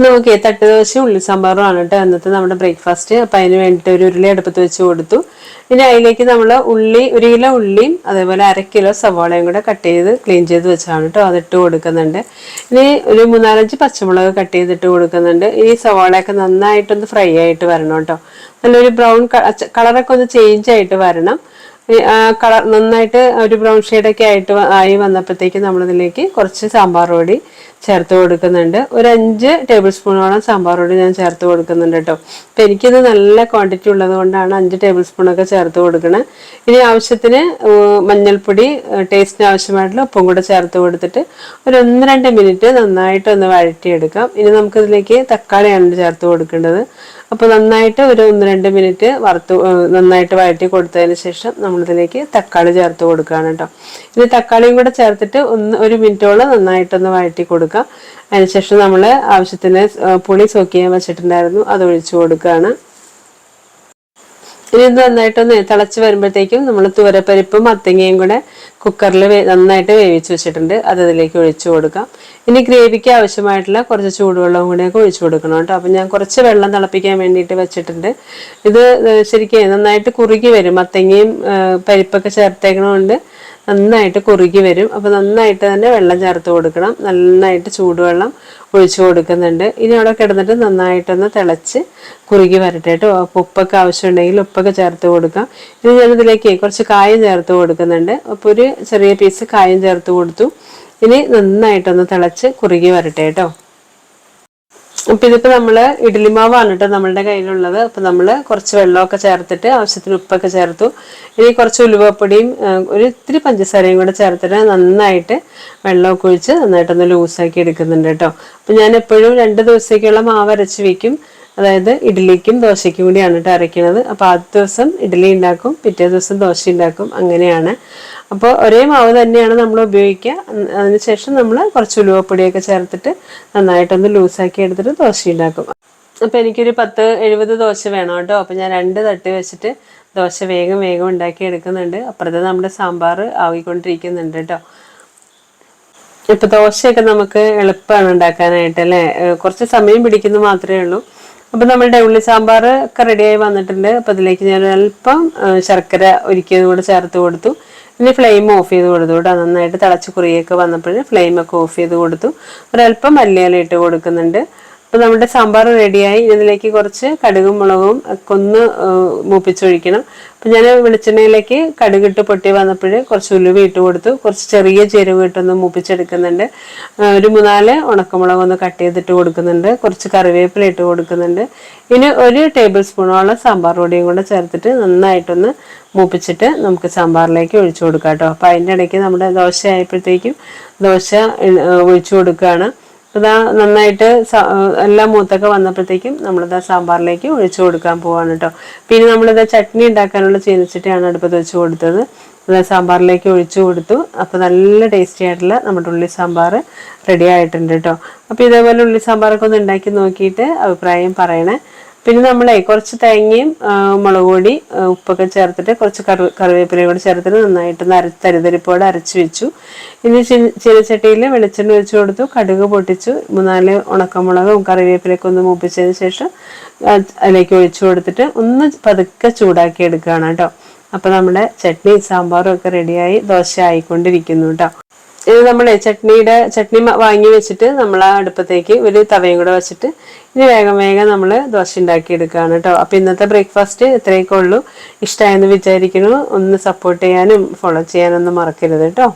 നമുക്ക് തട്ടുദോശയും ഉള്ളി സാമ്പാറും ആണ് കേട്ടോ അന്നത്തെ നമ്മുടെ ബ്രേക്ക്ഫാസ്റ്റ് അപ്പം അതിന് വേണ്ടിയിട്ട് ഒരു ഉരുളി അടുപ്പത്ത് വെച്ച് കൊടുത്തു. ഇനി അതിലേക്ക് നമ്മൾ ഉള്ളി ഒരു കിലോ ഉള്ളിയും അതേപോലെ അര കിലോ സവാളയും കൂടെ കട്ട് ചെയ്ത് ക്ലീൻ ചെയ്ത് വെച്ചാണ് കേട്ടോ അതിട്ട് കൊടുക്കുന്നുണ്ട്. ഇനി ഒരു മൂന്നാലഞ്ച് പച്ചമുളക് കട്ട് ചെയ്തിട്ട് കൊടുക്കുന്നുണ്ട്. ഈ സവാളയൊക്കെ നന്നായിട്ടൊന്ന് ഫ്രൈ ആയിട്ട് വരണം കേട്ടോ നല്ലൊരു ബ്രൗൺ കളറൊക്കെ ഒന്ന് ചേഞ്ച് ആയിട്ട് വരണം. കളർ നന്നായിട്ട് ഒരു ബ്രൗൺ ഷെയ്ഡൊക്കെ ആയിട്ട് ആയി വന്നപ്പോഴത്തേക്ക് നമ്മളിതിലേക്ക് കുറച്ച് സാമ്പാർ പൊടി ചേർത്ത് കൊടുക്കുന്നുണ്ട്. ഒരു അഞ്ച് ടേബിൾ സ്പൂണോളം സാമ്പാർ പൊടി ഞാൻ ചേർത്ത് കൊടുക്കുന്നുണ്ട് കേട്ടോ. അപ്പം എനിക്കിത് നല്ല ക്വാണ്ടിറ്റി ഉള്ളത് കൊണ്ടാണ് അഞ്ച് ടേബിൾ സ്പൂണൊക്കെ ചേർത്ത് കൊടുക്കുന്നത് ഇനി ആവശ്യത്തിന് മഞ്ഞൾപ്പൊടി ടേസ്റ്റിന് ആവശ്യമായിട്ടുള്ള ഉപ്പും കൂടെ ചേർത്ത് കൊടുത്തിട്ട് ഒരു ഒന്ന് രണ്ട് മിനിറ്റ് നന്നായിട്ട് ഒന്ന് വഴറ്റിയെടുക്കാം. ഇനി നമുക്കിതിലേക്ക് തക്കാളിയാണ് ചേർത്ത് കൊടുക്കേണ്ടത്. അപ്പോൾ നന്നായിട്ട് ഒരു ഒന്ന് രണ്ട് മിനിറ്റ് വറുത്ത് നന്നായിട്ട് വഴറ്റി കൊടുത്തതിന് ശേഷം നമ്മളിതിലേക്ക് തക്കാളി ചേർത്ത് കൊടുക്കുകയാണ് കേട്ടോ. ഇനി തക്കാളിയും കൂടെ ചേർത്തിട്ട് ഒന്ന് ഒരു മിനിറ്റോളം നന്നായിട്ടൊന്ന് വഴറ്റി കൊടുക്കാം. അതിനുശേഷം നമ്മൾ ആവശ്യത്തിന് പുളി സോക്ക് ചെയ്യാൻ വെച്ചിട്ടുണ്ടായിരുന്നു അത് ഒഴിച്ചു കൊടുക്കുകയാണ്. ഇനി ഇത് നന്നായിട്ടൊന്ന് തിളച്ച് വരുമ്പോഴത്തേക്കും നമ്മൾ തുവരപ്പരിപ്പും മത്തങ്ങയും കൂടെ കുക്കറിൽ നന്നായിട്ട് വേവിച്ച് വെച്ചിട്ടുണ്ട്. അത് അതിലേക്ക് ഒഴിച്ചു കൊടുക്കാം. ഇനി ഗ്രേവിക്ക് ആവശ്യമായിട്ടുള്ള കുറച്ച് ചൂടുവെള്ളവും കൂടെയൊക്കെ ഒഴിച്ചു കൊടുക്കണം കേട്ടോ. അപ്പം ഞാൻ കുറച്ച് വെള്ളം തിളപ്പിക്കാൻ വേണ്ടിയിട്ട് വെച്ചിട്ടുണ്ട്. ഇത് ശരിക്കും നന്നായിട്ട് കുറുകി വരും. മത്തങ്ങയും പരിപ്പൊക്കെ ചേർത്തേക്കണോണ്ട് നന്നായിട്ട് കുറുകി വരും. അപ്പോൾ നന്നായിട്ട് തന്നെ വെള്ളം ചേർത്ത് കൊടുക്കണം. നന്നായിട്ട് ചൂടുവെള്ളം ഒഴിച്ചു കൊടുക്കുന്നുണ്ട്. ഇനി അവിടെ കിടന്നിട്ട് നന്നായിട്ടൊന്ന് തിളച്ച് കുറുകി വരട്ടെ കേട്ടോ. ഉപ്പൊക്കെ ആവശ്യമുണ്ടെങ്കിൽ ഉപ്പൊക്കെ ചേർത്ത് കൊടുക്കാം. ഇനി ഞാനിതിലേക്ക് കുറച്ച് കായം ചേർത്ത് കൊടുക്കുന്നുണ്ട്. അപ്പോൾ ഒരു ചെറിയ പീസ് കായം ചേർത്ത് കൊടുത്തു. ഇനി നന്നായിട്ടൊന്ന് തിളച്ച് കുറുകി വരട്ടെ കേട്ടോ. അപ്പൊ ഇതിപ്പോ നമ്മൾ ഇഡ്ഡലി മാവാണ് കേട്ടോ നമ്മളുടെ കയ്യിലുള്ളത്. അപ്പൊ നമ്മൾ കുറച്ച് വെള്ളമൊക്കെ ചേർത്തിട്ട് ആവശ്യത്തിന് ഉപ്പൊക്കെ ചേർത്തു. ഇനി കുറച്ച് ഉലുവപ്പൊടിയും ഒരു ഇത്തിരി പഞ്ചസാരയും കൂടെ ചേർത്തിട്ട് നന്നായിട്ട് വെള്ളമൊക്കെ ഒഴിച്ച് നന്നായിട്ടൊന്ന് ലൂസാക്കി എടുക്കുന്നുണ്ട് കേട്ടോ. അപ്പൊ ഞാൻ എപ്പോഴും രണ്ട് ദിവസത്തേക്കുള്ള മാവ് അരച്ച് വെക്കും. അതായത് ഇഡ്ഡലിക്കും ദോശയ്ക്കും കൂടിയാണ് കേട്ടോ അരയ്ക്കുന്നത് അപ്പോൾ ആദ്യ ദിവസം ഇഡ്ഡലി ഉണ്ടാക്കും പിറ്റേ ദിവസം ദോശ ഉണ്ടാക്കും. അങ്ങനെയാണ്. അപ്പോൾ ഒരേ മാവ് തന്നെയാണ് നമ്മൾ ഉപയോഗിക്കുക. അതിനുശേഷം നമ്മൾ കുറച്ച് ഉലുവപ്പൊടിയൊക്കെ ചേർത്തിട്ട് നന്നായിട്ടൊന്ന് ലൂസാക്കി എടുത്തിട്ട് ദോശ ഉണ്ടാക്കും. അപ്പോൾ എനിക്കൊരു പത്ത് എഴുപത് ദോശ വേണം കേട്ടോ. അപ്പോൾ ഞാൻ രണ്ട് തട്ടി വെച്ചിട്ട് ദോശ വേഗം വേഗം ഉണ്ടാക്കി എടുക്കുന്നുണ്ട്. അപ്പുറത്ത് നമ്മുടെ സാമ്പാർ ആവിക്കൊണ്ടിരിക്കുന്നുണ്ട് കേട്ടോ. ഇപ്പം ദോശയൊക്കെ നമുക്ക് എളുപ്പമാണ് ഉണ്ടാക്കാനായിട്ട് അല്ലേ? കുറച്ച് സമയം പിടിക്കുന്നു മാത്രമേ ഉള്ളൂ. അപ്പം നമ്മളുടെ ഉള്ളി സാമ്പാർ ഒക്കെ റെഡിയായി വന്നിട്ടുണ്ട്. അപ്പം അതിലേക്ക് ഞാൻ അല്പം ശർക്കര ഒരുക്കിയത് കൂടെ ചേർത്ത് കൊടുത്തു. ഇനി ഫ്ലെയിം ഓഫ് ചെയ്ത് കൊടുത്തു കേട്ടോ. നന്നായിട്ട് തിളച്ച് കുറിയൊക്കെ വന്നപ്പോൾ ഫ്ലെയിമൊക്കെ ഓഫ് ചെയ്ത് കൊടുത്തു. ഒരല്പം മല്ലിയില ഇട്ട് കൊടുക്കുന്നുണ്ട്. അപ്പോൾ നമ്മുടെ സാമ്പാർ റെഡിയായി ഇതിലേക്ക് കുറച്ച് കടുകും മുളകും ഒക്കെ ഒന്ന് മൂപ്പിച്ചൊഴിക്കണം. അപ്പം ഞാൻ വെളിച്ചെണ്ണയിലേക്ക് കടുകിട്ട് പൊട്ടി വന്നപ്പോൾ കുറച്ച് ഉലുവ ഇട്ട് കൊടുത്തു. കുറച്ച് ചെറിയ ചേരുവ ഇട്ടൊന്ന് മൂപ്പിച്ചെടുക്കുന്നുണ്ട്. ഒരു മൂന്നാൽ ഉണക്കമുളക് ഒന്ന് കട്ട് ചെയ്തിട്ട് കൊടുക്കുന്നുണ്ട്. കുറച്ച് കറിവേപ്പില ഇട്ട് കൊടുക്കുന്നുണ്ട്. ഇനി ഒരു ടേബിൾ സ്പൂണോളം സാമ്പാർ പൊടിയും കൂടെ ചേർത്തിട്ട് നന്നായിട്ടൊന്ന് മൂപ്പിച്ചിട്ട് നമുക്ക് സാമ്പാറിലേക്ക് ഒഴിച്ചു കൊടുക്കാം കേട്ടോ. അപ്പം അതിന്റെ ഇടയ്ക്ക് നമ്മുടെ ദോശ ആയപ്പോഴത്തേക്കും ദോശ ഒഴിച്ചു കൊടുക്കുകയാണ്. അതാ നന്നായിട്ട് എല്ലാം മൂത്തൊക്കെ വന്നപ്പോഴത്തേക്കും നമ്മളിത് സാമ്പാറിലേക്ക് ഒഴിച്ചു കൊടുക്കാൻ പോവാണ് കേട്ടോ പിന്നെ നമ്മളിത് ചട്നി ഉണ്ടാക്കാനുള്ള ചീനച്ചട്ടിയാണ് അടുപ്പത്ത് വെച്ച് കൊടുത്തത്. അതായത് സാമ്പാറിലേക്ക് ഒഴിച്ചു കൊടുത്തു. അപ്പോൾ നല്ല ടേസ്റ്റി ആയിട്ടുള്ള നമ്മുടെ ഉള്ളി സാമ്പാർ റെഡി ആയിട്ടുണ്ട് കേട്ടോ അപ്പോൾ ഇതേപോലെ ഉള്ളി സാമ്പാറൊക്കെ ഒന്ന് ഉണ്ടാക്കി നോക്കിയിട്ട് അഭിപ്രായം പറയണേ. പിന്നെ നമ്മളെ കുറച്ച് തേങ്ങയും മുളക് പൊടി ഉപ്പൊക്കെ ചേർത്തിട്ട് കുറച്ച് കറി കറിവേപ്പിലയും കൂടി ചേർത്തിട്ട് നന്നായിട്ട് അര തരിതരിപ്പോടെ അരച്ച് വെച്ചു. ഇനി ചീനച്ചട്ടിയിൽ വെളിച്ചെണ്ണ ഒഴിച്ചു കൊടുത്തു കടുക് പൊട്ടിച്ചു മൂന്നാൽ ഉണക്കമുളകും കറിവേപ്പിലയൊക്കെ ഒന്ന് മൂപ്പിച്ചതിന് ശേഷം അതിലേക്ക് ഒഴിച്ചു കൊടുത്തിട്ട് ഒന്ന് പതുക്കെ ചൂടാക്കി എടുക്കുകയാണ് കേട്ടോ. അപ്പോൾ നമ്മുടെ ചട്നി സാമ്പാറും ഒക്കെ റെഡിയായി ദോശ ആയിക്കൊണ്ടിരിക്കുന്നു കേട്ടോ. ഇത് നമ്മൾ ചട്നിയുടെ ചട്നി വാങ്ങി വെച്ചിട്ട് നമ്മൾ ആ അടുപ്പത്തേക്ക് ഒരു തവയും കൂടെ വെച്ചിട്ട് ഇനി വേഗം വേഗം നമ്മൾ ദോശ ഉണ്ടാക്കി എടുക്കുകയാണ് കേട്ടോ. അപ്പോൾ ഇന്നത്തെ ബ്രേക്ക്ഫാസ്റ്റ് ഇത്രയൊക്കെ ഉള്ളൂ. ഇഷ്ടമായെന്ന് വിചാരിക്കുന്നു. ഒന്ന് സപ്പോർട്ട് ചെയ്യാനും ഫോളോ ചെയ്യാനൊന്നും മറക്കരുത് കേട്ടോ.